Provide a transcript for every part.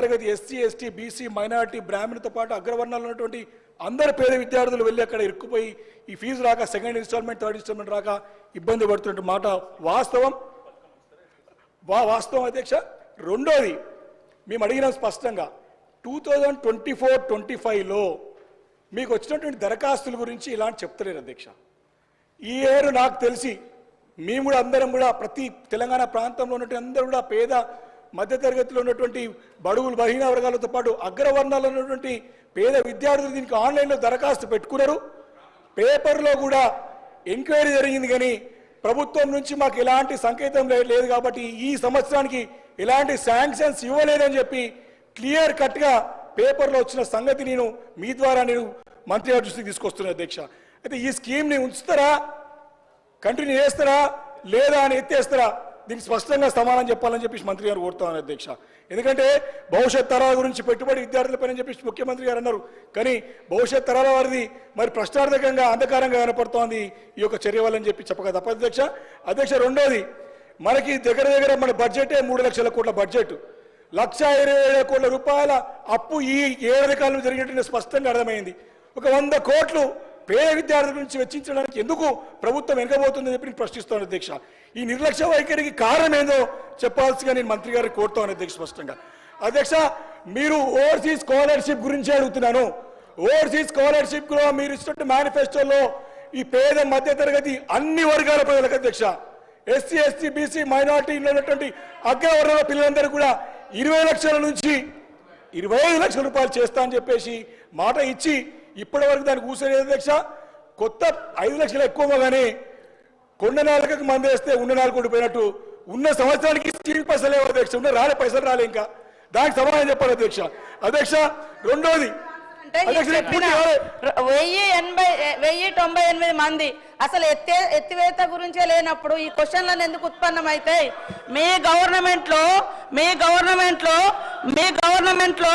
తరగతి SC ST BC minority బ్రాహ్మణులతో పాటు అగ్రవర్ణాలు ఉన్నటువంటి అందరు పేద విద్యార్థులు వెళ్ళి అక్కడ ఇరుక్కుపోయి ఈ ఫీజు రాక సెకండ్ ఇన్స్టాల్మెంట్ థర్డ్ ఇన్స్టాల్మెంట్ రాక ఇబ్బంది పడుతున్న మాట. వాస్తవం? వా వాస్తవం అధ్యక్ష. రెండోది మేము అడిగినాం స్పష్టంగా two thousand twenty four twenty ఫైవ్లో మీకు వచ్చినటువంటి దరఖాస్తుల గురించి ఇలాంటి చెప్తలేరు అధ్యక్ష. ఈ ఏరు నాకు తెలిసి మేము కూడా అందరం కూడా ప్రతి తెలంగాణ ప్రాంతంలో ఉన్నటువంటి అందరూ కూడా పేద మధ్యతరగతిలో ఉన్నటువంటి బడుగులు బలహీన వర్గాలతో పాటు అగ్రవర్ణాలు ఉన్నటువంటి పేద విద్యార్థులు దీనికి ఆన్లైన్లో దరఖాస్తు పెట్టుకున్నారు. పేపర్లో కూడా ఎంక్వైరీ జరిగింది కానీ ప్రభుత్వం నుంచి మాకు ఎలాంటి సంకేతం లేదు కాబట్టి ఈ సంవత్సరానికి ఎలాంటి శాంక్షన్స్ ఇవ్వలేదని చెప్పి క్లియర్ కట్గా పేపర్లో వచ్చిన సంగతి నేను మీ ద్వారా నేను మంత్రి గారి దృష్టికి తీసుకొస్తున్నాను అధ్యక్ష. అయితే ఈ స్కీమ్ని ఉంచుతారా? కంటిన్యూ చేస్తారా? లేదా అని ఎత్తేస్తారా? దీనికి స్పష్టంగా సమాధానం చెప్పాలని చెప్పేసి మంత్రి గారు కోరుతాను అధ్యక్ష. ఎందుకంటే భవిష్యత్ తరాల గురించి పెట్టుబడి విద్యార్థులపైన చెప్పేసి ముఖ్యమంత్రి గారు అన్నారు. కానీ భవిష్యత్ తరాల వారిది మరి ప్రశ్నార్థకంగా అంధకారంగా కనపడుతోంది ఈ యొక్క చర్య వల్ల అని చెప్పి చెప్పక తప్ప అధ్యక్ష. అధ్యక్ష రెండోది మనకి దగ్గర దగ్గర మన బడ్జెటే మూడు లక్షల కోట్ల బడ్జెట్. లక్ష ఇరవై ఏడు కోట్ల రూపాయల అప్పు ఈ ఏడాది కాలంలో జరిగినట్టు స్పష్టంగా అర్థమైంది. ఒక వంద కోట్లు పేద విద్యార్థుల నుంచి వెచ్చించడానికి ఎందుకు ప్రభుత్వం వెనకబోతుందని చెప్పి ప్రశ్నిస్తాను అధ్యక్ష. ఈ నిర్లక్ష్య వైఖరికి కారణం ఏందో చెప్పాల్సిగా నేను మంత్రి గారికి కోరుతాను అధ్యక్ష స్పష్టంగా. అధ్యక్ష మీరు ఓవర్సీస్ స్కాలర్షిప్ గురించి అడుగుతున్నాను. ఓవర్సీస్ స్కాలర్షిప్లో మీరు ఇచ్చినట్టు మేనిఫెస్టోలో ఈ పేద మధ్యతరగతి అన్ని వర్గాల ప్రజలకు అధ్యక్ష. ఎస్సీ ఎస్టీ బీసీ మైనార్టీలో ఉన్నటువంటి అగ్రవర్ణాల పిల్లలందరూ కూడా ఇరవై లక్షల నుంచి ఇరవై ఐదు లక్షల రూపాయలు చేస్తా అని చెప్పేసి మాట ఇచ్చి ఇప్పటి వరకు దానికి కూర్చోలేదు అధ్యక్ష. కొత్త ఐదు లక్షలు ఎక్కువగానే కొండ నాలుకకు మంది వేస్తే ఉన్న నాలుగు పోయినట్టు ఉన్న సంవత్సరానికి స్టీల్ పైసలు లేవు అధ్యక్ష. ఉన్న రాలే పైసలు రాలే ఇంకా. దానికి సమాధానం చెప్పాలి అధ్యక్ష. అధ్యక్ష రెండోది. వెయ్యి ఎనభై వెయ్యి తొంభై ఎనిమిది మంది అసలు ఎత్తే ఎత్తివేత గురించే లేనప్పుడు ఈ క్వశ్చన్లను ఎందుకు ఉత్పన్నమవుతాయి మీ గవర్నమెంట్లో మీ గవర్నమెంట్లో మీ గవర్నమెంట్లో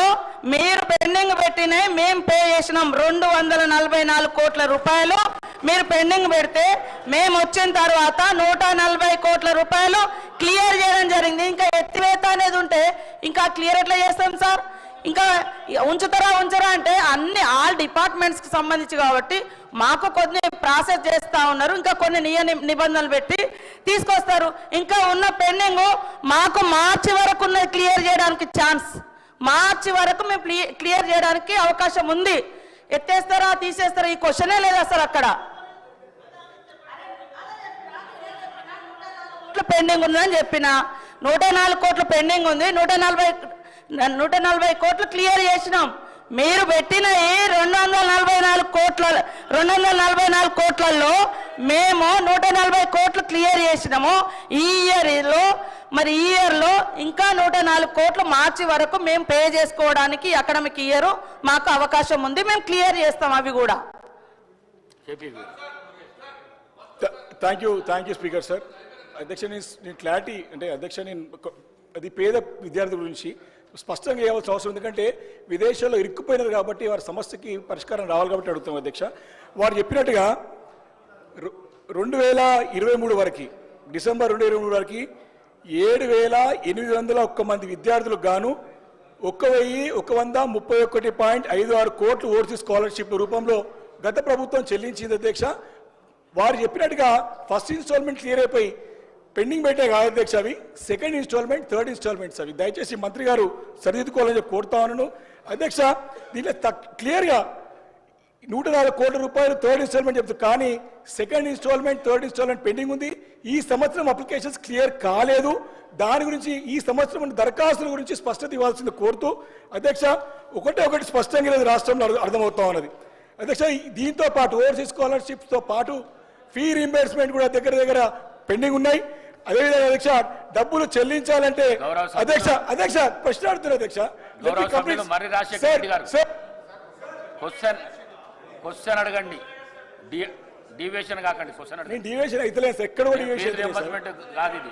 మీరు పెండింగ్ పెట్టినవి మేము పే చేసినాం రెండు వందల నలభై నాలుగు కోట్ల రూపాయలు. మీరు పెండింగ్ పెడితే మేము వచ్చిన తర్వాత నూట నలభై కోట్ల రూపాయలు క్లియర్ చేయడం జరిగింది. ఇంకా ఎత్తివేత అనేది ఉంటే ఇంకా క్లియర్ ఎట్లా చేస్తాం సార్? ఇంకా ఉంచుతారా ఉంచరా అంటే అన్ని ఆల్ డిపార్ట్మెంట్స్కి సంబంధించి కాబట్టి మాకు కొన్ని ప్రాసెస్ చేస్తా ఉన్నారు. ఇంకా కొన్ని నియ ని- నిబంధనలు పెట్టి తీసుకొస్తారు. ఇంకా ఉన్న పెండింగ్ మాకు మార్చి వరకు ఉన్నది క్లియర్ చేయడానికి ఛాన్స్. మార్చి వరకు మేము క్లియర్ చేయడానికి అవకాశం ఉంది. ఎత్తేస్తారా తీసేస్తారా ఈ క్వశ్చనే లేదు అసలు అక్కడ. కోట్లు పెండింగ్ ఉందని చెప్పిన నూట నాలుగు కోట్లు పెండింగ్ ఉంది నూట నలభై నూట నలభై కోట్లు క్లియర్ చేసినాం. మీరు పెట్టిన ఈ రెండు వందల నలభై నాలుగు కోట్ల రెండు వందల నలభై నాలుగు కోట్లలో మేము నూట నలభై కోట్లు క్లియర్ చేసినాము. ఈ ఇయర్లో మరి ఈ ఇయర్లో ఇంకా నూట నాలుగు కోట్లు మార్చి వరకు మేము పే చేసుకోవడానికి అకాడమిక్ ఇయర్ మాకు అవకాశం ఉంది మేము క్లియర్ చేస్తాం అవి కూడా. Thank you thank you speaker sir. అధ్యక్ష నేను క్లారిటీ అంటే అధ్యక్ష నేను అది పేద విద్యార్థుల గురించి స్పష్టంగా చేయవలసిన అవసరం ఎందుకంటే విదేశాల్లో ఇరుక్కుపోయినారు కాబట్టి వారి సమస్యకి పరిష్కారం రావాలి కాబట్టి అడుగుతాం అధ్యక్ష. వారు చెప్పినట్టుగా రెండు వేల ఇరవై మూడు వరకు డిసెంబర్ రెండు ఇరవై మూడు వరకు ఏడు వేల ఎనిమిది వందల ఒక్క మంది విద్యార్థులకు గాను ఒక్క వెయ్యి ఒక వంద ముప్పై ఒకటి పాయింట్ ఐదు ఆరు కోట్లు ఓవర్సీస్ స్కాలర్షిప్ రూపంలో గత ప్రభుత్వం చెల్లించింది అధ్యక్ష. వారు చెప్పినట్టుగా ఫస్ట్ ఇన్స్టాల్మెంట్ క్లియర్ అయిపోయి పెండింగ్ పెట్టే కాదు అధ్యక్ష అవి సెకండ్ ఇన్స్టాల్మెంట్ థర్డ్ ఇన్స్టాల్మెంట్స్ అవి. దయచేసి మంత్రి గారు సరిదిద్దుకోవాలని చెప్పి కోరుతా ఉన్నాను. అధ్యక్ష దీంట్లో తక్- క్లియర్గా నూట నాలుగు కోట్ల రూపాయలు థర్డ్ ఇన్స్టాల్మెంట్ చెప్తారు కానీ second instalment third instalment pending ఉంది. ఈ సంవత్సరం అప్లికేషన్స్ క్లియర్ కాలేదు. దాని గురించి ఈ సంవత్సరం దరఖాస్తుల గురించి స్పష్టత ఇవ్వాల్సింది కోరుతూ అధ్యక్ష ఒకటే ఒకటి స్పష్టంగా లేదు రాష్ట్రంలో అర్థమవుతా ఉన్నది. అధ్యక్ష దీంతో పాటు ఓవర్సీస్ స్కాలర్షిప్స్తో పాటు ఫీ రీంబర్స్మెంట్ కూడా దగ్గర దగ్గర పెండింగ్ ఉన్నాయి. అదేవిధంగా అధ్యక్ష డబ్బులు చెల్లించాలంటే. అధ్యక్ష అధ్యక్ష ప్రశ్న అడుగుతున్నారు అధ్యక్ష. క్వశ్చన్ క్వశ్చన్ అడగండి. డి- డివియేషన్ కాకండి క్వశ్చన్ అడగండి. డివియేషన్ అయితలేదు సార్. ఎక్కడ కూడా. రియంబర్స్మెంట్ కాదు ఇది.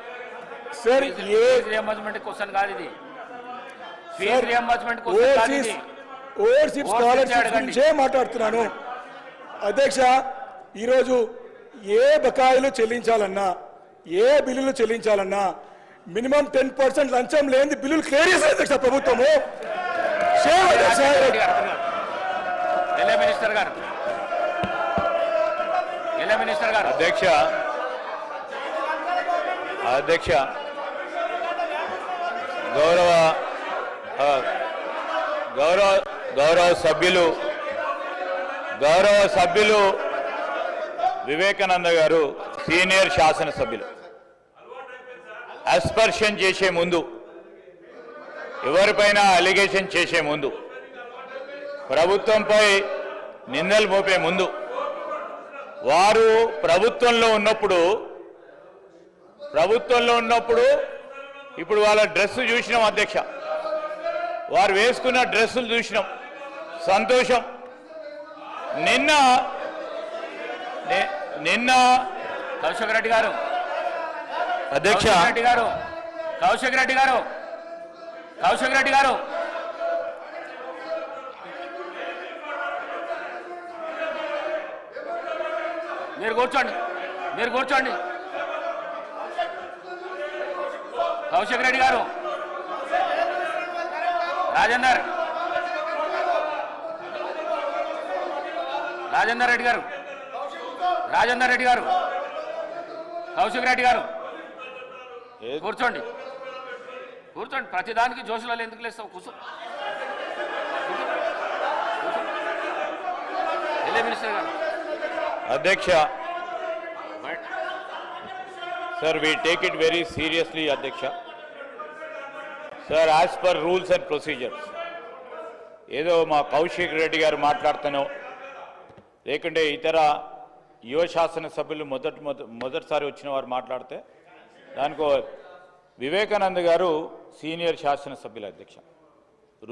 సార్ ఏ రియంబర్స్మెంట్ క్వశ్చన్ కాదు ఇది. ఫీజు రియంబర్స్మెంట్ క్వశ్చన్ కాదు ఇది. ఓవర్సీస్ స్కాలర్షిప్ మాట్లాడుతున్నాను. అధ్యక్ష ఈరోజు ఏ బకాయిలు చెల్లించాలన్నా ఏ బిల్లులు చెల్లించాలన్నా మినిమం టెన్ పర్సెంట్ లంచం లేని బిల్లులు క్లియర్ చేశారు అధ్యక్ష ప్రభుత్వము. అధ్యక్ష. అధ్యక్ష. అధ్యక్ష. గౌరవ గౌరవ గౌరవ సభ్యులు గౌరవ సభ్యులు వివేకానంద గారు. సీనియర్ శాసనసభ్యులు. అస్పర్షన్ చేసే ముందు ఎవరిపైన అలిగేషన్ చేసే ముందు ప్రభుత్వంపై నిందలు మోపే ముందు వారు ప్రభుత్వంలో ఉన్నప్పుడు ప్రభుత్వంలో ఉన్నప్పుడు ఇప్పుడు వాళ్ళ డ్రెస్ చూసినాం అధ్యక్ష. వారు వేసుకున్న డ్రెస్సులు చూసినాం. సంతోషం. నిన్న నిన్న కౌశిక్ రెడ్డి గారు. అధ్యక్ష. రెడ్డి గారు. కౌశిక్ రెడ్డి గారు. కౌశిక్ రెడ్డి గారు. మీరు కూర్చోండి. మీరు కూర్చోండి. కౌశిక్ రెడ్డి గారు. రాజేందర్. రాజేందర్ రెడ్డి గారు. రాజేందర్ రెడ్డి గారు. కౌశిక్ రెడ్డి గారు. కూర్చోండి. కూర్చోండి. ప్రతిదానికి జోషులలో ఎందుకు లేస్తావు? కూర్చో. మినిస్టర్ గారు. అధ్యక్ష. Sir we take it very seriously అధ్యక్ష. Sir as per rules and procedures ఏదో మా కౌశిక్ రెడ్డి గారు మాట్లాడుతానో లేకుంటే ఇతర యువ శాసన సభ్యులు మొదటి మొదటిసారి వచ్చిన వారు మాట్లాడితే దానికో వివేకానంద గారు సీనియర్ శాసనసభ్యుల అధ్యక్ష.